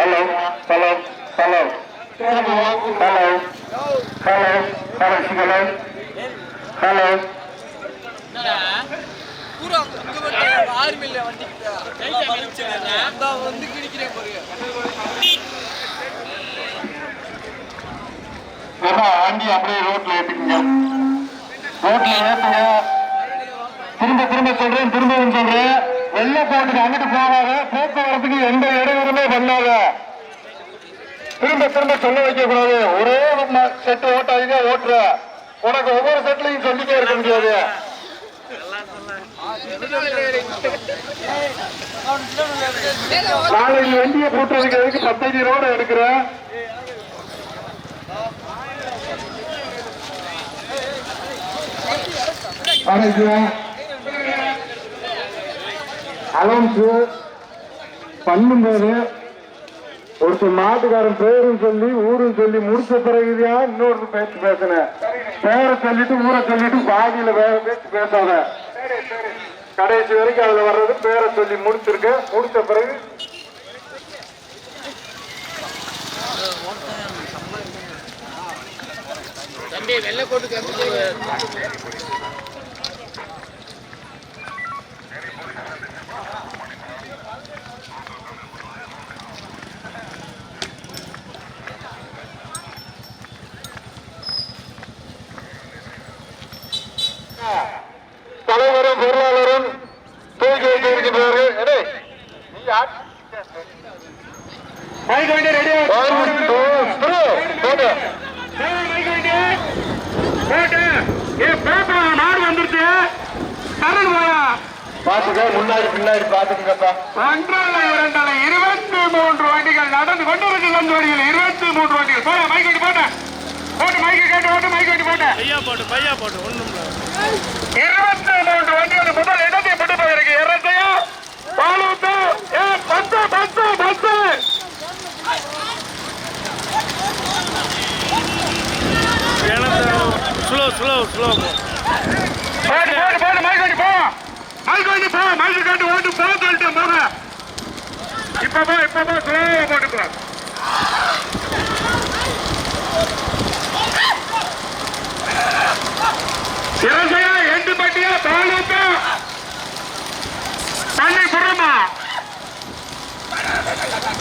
Hello hello hello hello hello hello hello ஆர்மியில் வண்டி வந்து கிடிக்கிறேன் பாருங்க வண்டி அப்படியே ரோட்ல ஏத்துக்குங்க. ரோட்ல ஏத்துங்க. திரும்ப திரும்ப சொல்றேன் திரும்பவும் சொல்றேன். வெள்ளக்காட்டுக்கு அங்கிட்டு போகாத. போக்குவரத்துக்கு எந்த இடையூறுமே பண்ணாத. திரும்ப திரும்ப சொல்ல வைக்க கூடாது ஒரே செட்டு ஓட்டாதீங்க ஓட்டுற. உனக்கு ஒவ்வொரு செட்லையும் சொல்லிட்டே இருக்க முடியாது. நாளைக்கு வண்டியை போட்டுறதுக்கு எதுக்கு பத்தஞ்சு ரோடு எடுக்கிறேன் அலோன்ஸு பண்ணும்போது ஒருத்தர் மாட்டுக்காரன் பேரும் சொல்லி ஊரும் சொல்லி முடிச்ச பிறகுதான் இன்னொரு பேச்சு பேசினேன் பேரை சொல்லிட்டு ஊரை சொல்லிட்டு பாதியில வேற பேச்சு பேசாத. கடைசி வரைக்கும் அதுல வர்றது பேரை சொல்லி முடிச்சிருக்கு. முடிச்ச பிறகு தம்பி வெள்ளை வண்டிகள் போட மைக் வண்டி போட்ட போட்டு மைக்கு கேட்டு போட்டு மைக் வண்டி போட்ட பையா போட்டு பையா போட்டு ஒண்ணும் இருபத்தி மூன்று வண்டிகள் முதல் இடத்தை பிடி போயிருக்கு? இரட்டையா பாலூத்து ஏ பத்து பத்து பத்து. ஸ்லோ ஸ்லோ ஸ்லோ போட்டு போட்டு போட்டு மைக் வண்டி போ. மைக் வண்டி போ மைக்கு கேட்டு ஓட்டு போ சொல்லிட்டு போக இப்ப போ இப்ப போ ஸ்லோவா போட்டு போ இரட்டையா எண்டு பட்டியா பாலூத்து தண்ணி புறமா கொடியை நோக்கி முதலாவதாக எரசை எரசை எரசை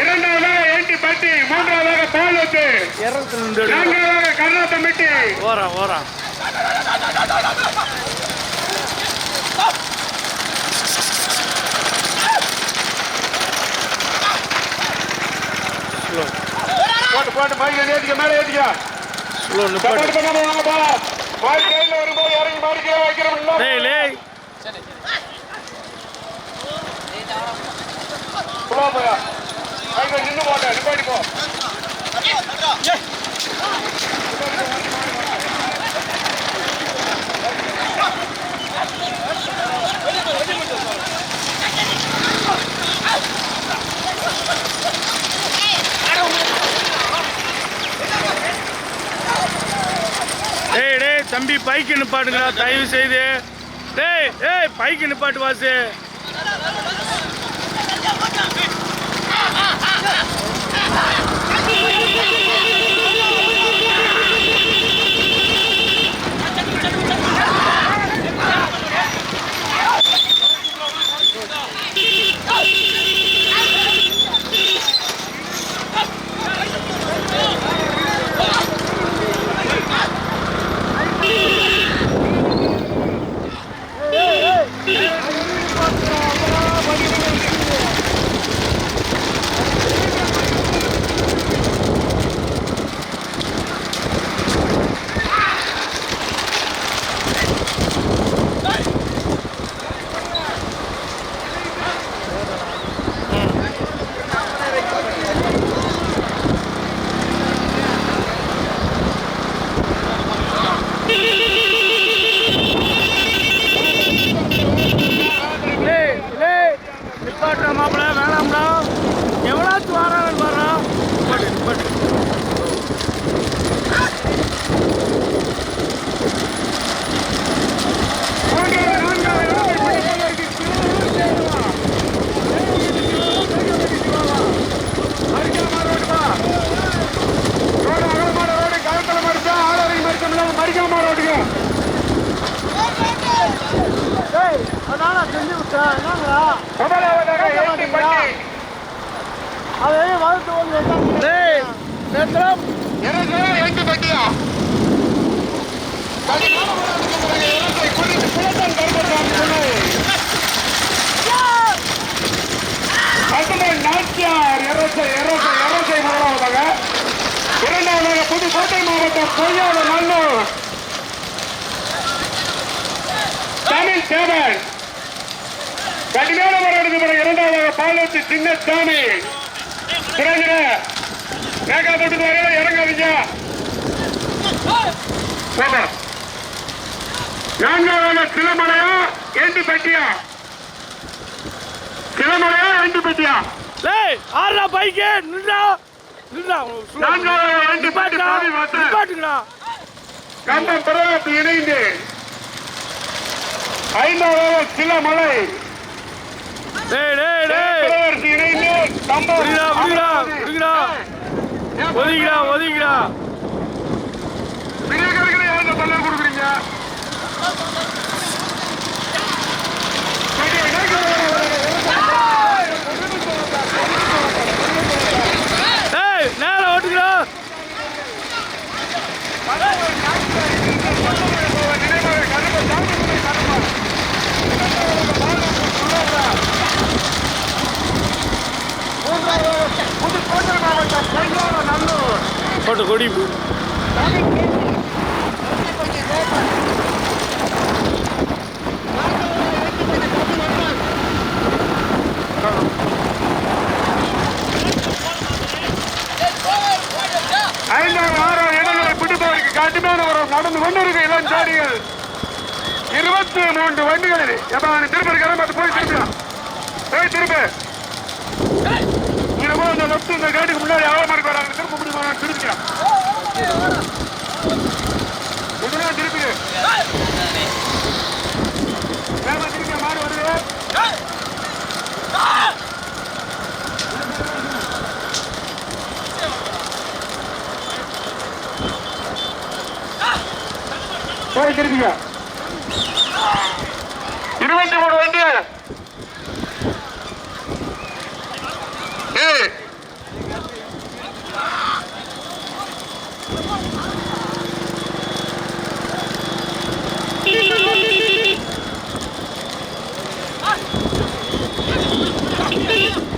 இரண்டாவதாக ஏண்டி பட்டி மூன்றாவதாக பாலூத்து. நான்காவதாக கர்நாத்தமிட்டி ஓரம் ஓரம் ஸ்லோ போட்டு போட்டு பைக் ஏற்றிக்க மேலே ஏற்றிக்க சப்போர்ட் பண்ணாம வாங்க போல மாடி கையில் வரும்போது இறங்கி மாடி கீழே வைக்கிறோம் டேய் லேய் புலா போயா. பைக் நின்று போட்டேன் நிப்பாட்டி போ டேய் டேய் தம்பி பைக்கு நிப்பாட்டுங்களா தயவு செய்து டேய் ஏய் பைக்கு நிப்பாட்டு வாசு மாவட்டம் பொய்யாத மன்னூர் தமிழ் சேவன் கடுமையான போராட்டத்துக்கு பிறகு இரண்டாவதாக பாலத்து சின்னசாமி. பிறகு வேகா போட்டு வரையில இறங்காதீங்க. நான்காவது சிலமலையா எண்டு பெட்டியா சிலமலையா எண்டு பெட்டியா டேய் ஆறா பைக்கு நின்றா கம்பம் பிரதாப் இணைந்து ஐந்தாவது டேய் பிரதர்சி இணைந்து கம்பம் விடுடா விடுடா விடுடா ஒதுங்கிடா ஒதுங்கிடா விநாயகர்களே யாருக்கு பல்லர் கொடுக்குறீங்க டேய் நல்லூர். போட்டு கொடி ஐந்தாவது ஆறாவது இடங்களை பிடிப்பதற்கு கடுமையான நடந்து கொண்டிருக்க இளஞ்சாடிகள் இருபத்தி மூன்று வண்டிகளில். எப்ப திருப்பதி கிளம்ப போய் திருப்பியா போய் திரும்ப. இனிமே இந்த லெப்ட் இந்த கேட்டுக்கு முன்னாடி ஆழமா மாதிரி வராங்க திருப்ப முடியுமா? திருப்பியா உடனே திருப்பி திருப்பி மாடு வருது. போய் திருப்பிங்க. இருபத்தி மூணு வண்டி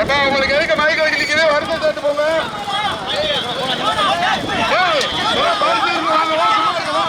எப்பா உங்களுக்கு எதுக்கு மயக்க வச்சு நிற்கிது சேர்த்து போங்க ஏய், ஏய், பரிசு இருக்கு, வாங்க, வா, சும்மா இருங்க, வா.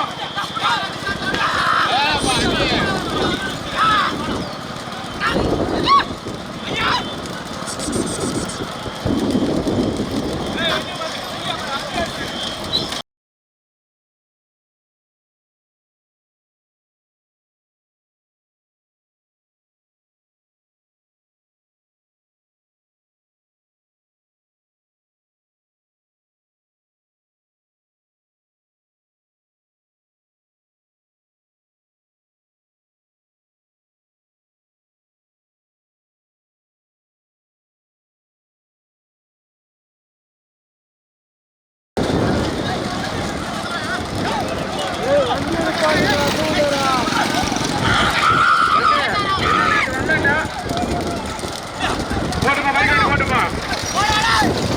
போட்டுமா பைக் வண்டி போட்டுமா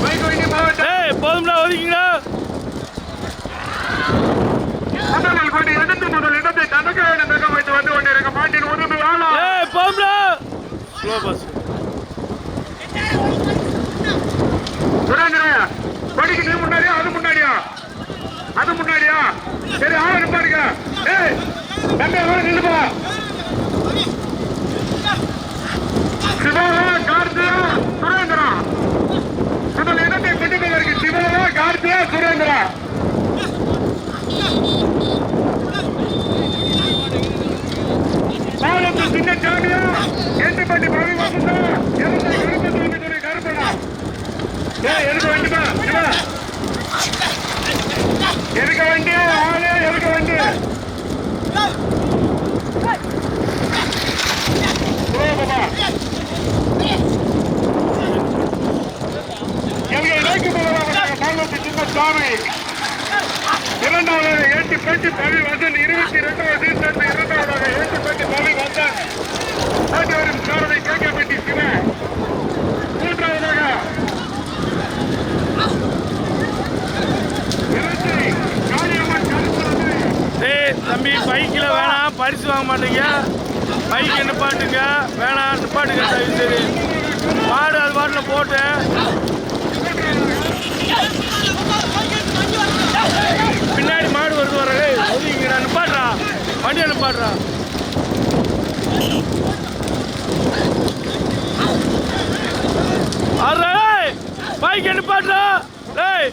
பைக் வண்டி மாவட்டம் டேய் போதும்டா ஒதுங்கிடா முதலில் கொண்டு எடுத்து முதல் இடத்தை தனக்கு வேண்டும் தக்க வைத்து வந்து கொண்டிருக்க மாட்டின் உதவி ஆளா ஏய் போம்டா ஸ்லோ பஸ் சுரேந்திர கொடிக்கு நீ முன்னாடியா? அது முன்னாடியா? அது முன்னாடியா? சரி ஆள நிப்பாருங்க ஏய் தம்பி வர நில்லுப்பா சிவாவா கார்த்தியா சுரேந்திரா. முதல் இடத்தை இருக்கு. சிவாவா கார்த்தியா சுரேந்திரா. பாலத்து சின்ன சாமியா? எட்டு பட்டி பவி வசந்தா ஏய், எதுக்கு வண்டிமா சிவா எதுக்கு வண்டி ஆளே எதுக்கு வண்டி போப்பா எங்களை பவி வசன் இருபத்தி இரண்டாவது சேர்ந்து இரண்டாவதாக பவி வசன் கேட்க பெட்டி சிவன் மூன்றாவதாக இருபத்தி காளியம்மன் கருப்பரது டேய் தம்பி பைக்கில் வேணாம் பரிசு வாங்க மாட்டீங்க. பைக் என்ன பாட்டுங்க? வேணாம் நிப்பாட்டுங்க தயவு சரி மாடு அது பாட்டில் போட்டு. பின்னாடி மாடு வருது வர ஒதுங்கிடா நிப்பாடுறா வண்டியை நிப்பாட்றா பைக் பைக்கை பாட்டுறா டேய்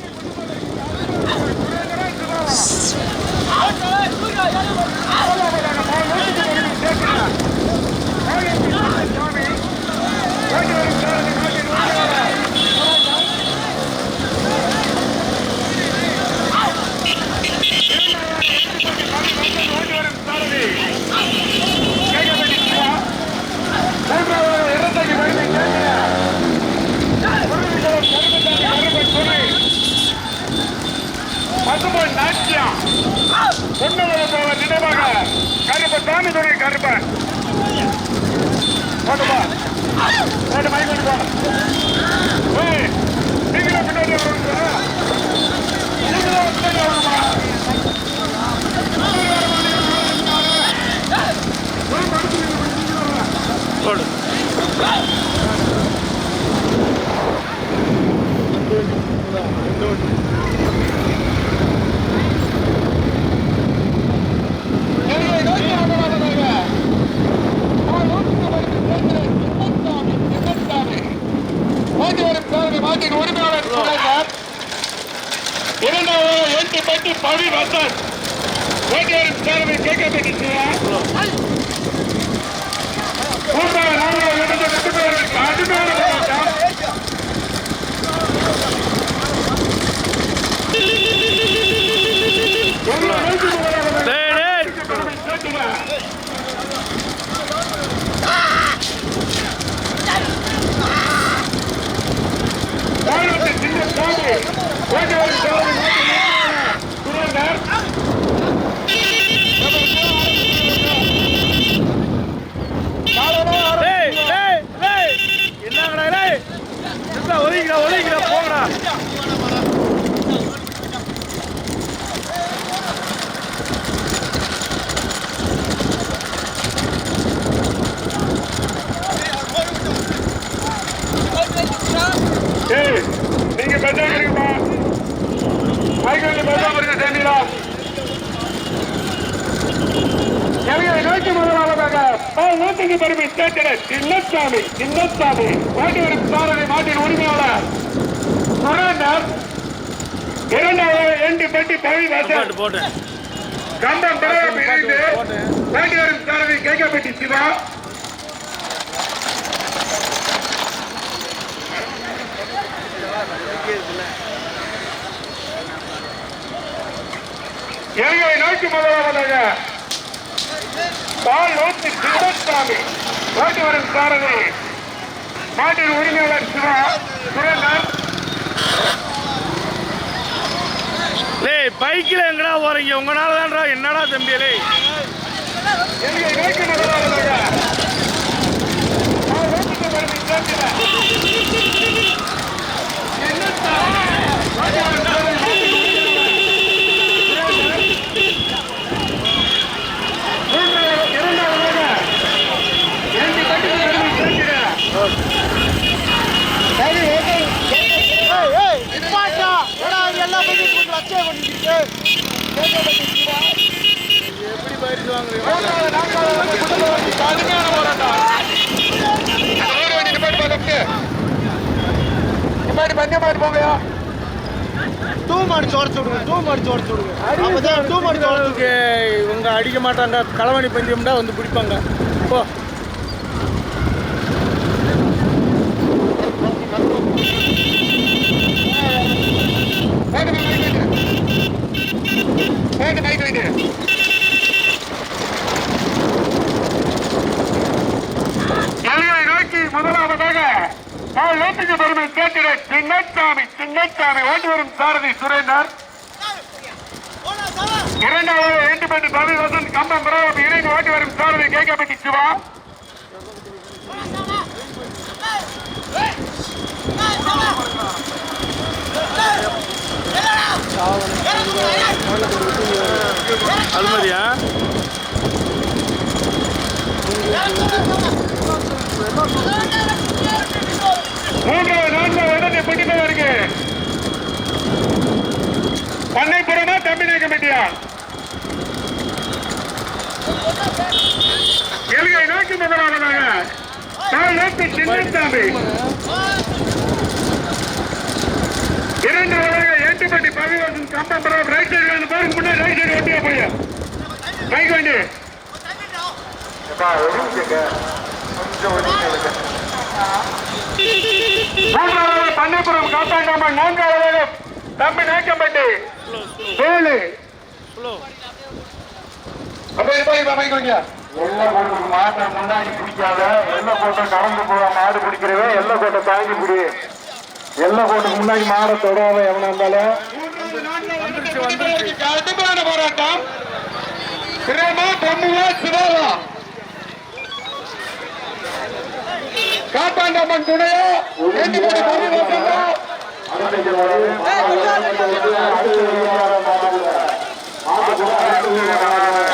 பசும்பொன் நாட்டியம் பொன்னவர போல நினைவாக கருப்ப சாமி துணை கருப்ப போட்டுப்பா போட்டு மைக் கொண்டு போ ஏய், நீங்களும் பின்னாடி வரணுங்களா? நீங்களும் பின்னாடி வரணுமா? போடு எங்களை நோக்கி வந்தவர்களாக நான் நோக்கி வருகிற சின்னசாமி, சின்னசாமி. மாட்டி வரும் சாரதி மாட்டின் உரிமையாளர் சுரேந்தர். இரண்டாவது எட்டு பட்டி பவி வசன். ஓட்டி வரும் சாரதி கேட்க மூன்றாவது நான்காவது ரெண்டு போராட்டம் போகிறார்கள். டேய் டேய் பெருமை சேர்த்துங்க. வானத்தை சின்ன சாமி ஓட்டி வரும் சாரதி மாட்டின் உரிமையாளர் சுரேந்தர் டேய் டேய் டேய் என்னங்கடா டேய் நிறுத்தா ஒதுங்கிடா ஒதுங்கிடா போங்கடா ஏய், நீங்க பெற்றவங்க இருக்குப்பா பெற்றவங்க இருக்க சேர்ந்தீங்களா எங்களை நோக்கி முதலாவதாக பால் நூற்றுக்கு பெருமை சேர்க்கிற சின்னசாமி சின்னசாமி மாட்டி வரும் சாரதி மாட்டின் உரிமையாளர் சுரேந்தர். இரண்டாவது எண்டு பெட்டி பழி போட்டு வாசல் கம்பம் பரவாயில்லை இணைந்து மாட்டி வரும் சாரதி கேட்கப்பட்டி சிவா. எங்களை நோக்கி முதலாவதாக பால் நூற்றி சிவசாமி மாட்டி வரும் சாரதி மாட்டின் உரிமையாளர் சிவா சுரேந்தர் பைக்கில் எங்கடா போறீங்க? உங்களால தான்டா. என்னடா தம்பி டேய்? எங்களை நோக்கி முதலாவதாக பால் நூற்றுக்கு பெருமை சேர்க்கிற சின்னசாமி மாட்டி வரும் சாரதி மாட்டின் உரிமையாளர் இரண்டாவதாக இரண்டு கட்டுகள் சேர்க்கிற எப்படி பரிசு வாங்குறீங்க மூன்றாவது, நான்காவது வந்து முதல்ல வந்து கடுமையான போராட்டம். அந்த ரோடு வண்டி நிப்பாட்டி போ, left. நிப்பாட்டி பந்தயம் பார்த்து போங்கய்யா. அளவுக்கு இவங்க அடிக்க மாட்டாங்க களவாணி பந்தயம்டா வந்து பிடிப்பாங்க. போ. முதலாவதாக நான் நோட்டுக்கு பெருமை கேட்கிற சின்னசாமி சின்னசாமி ஓட்டி வரும் சாரதி சுரேந்தர் இரண்டாவது பவி வசந்த் கம்பம் பிரபு இணைந்து ஓட்டி வரும் சாரதி கேட்கப்பட்டி சிவா அது மாதிரியா மூன்றாவது நான்காவது இடத்தை பிடிப்பது இருக்கு பண்ணைப்புறமா தம்பினை கமிட்டியா எல்கை நோக்கி முதலாவதாக நான் நோக்கி சின்னசாமி இரண்டாவதாக ஏட்டுப்பட்டி பவிவாசன் கம்பம்பரம் ரைட் சைடு வந்து பாருங்க முன்னாடி ரைட் சைடு ஒட்டிய போய். மைக் வண்டி மூன்றாவது பண்ணைப்புறம் காத்தாண்டாமன் நான்காவது தம்பி நாயக்கம்பட்டி. ஏழு ஸ்லோ அப்படியே போய் மைக் வைங்க எல்லை மாட்டை முன்னாடி பிடிக்காத எல்லை கோட்டை கறந்து போக மாடு பிடிக்கிறவன் எல்லை கோட்டை தாங்கி பிடி. எல்லை கோட்டுக்கு முன்னாடி மாடை தொடாத எவனா இருந்தாலும். கடுமையான போராட்டம். பிரேமா பொம்முவா சிவாவா. காப்பாண்டம்மன் துணையா ஏட்டுப்படி பரிவர்த்தனா அடுத்த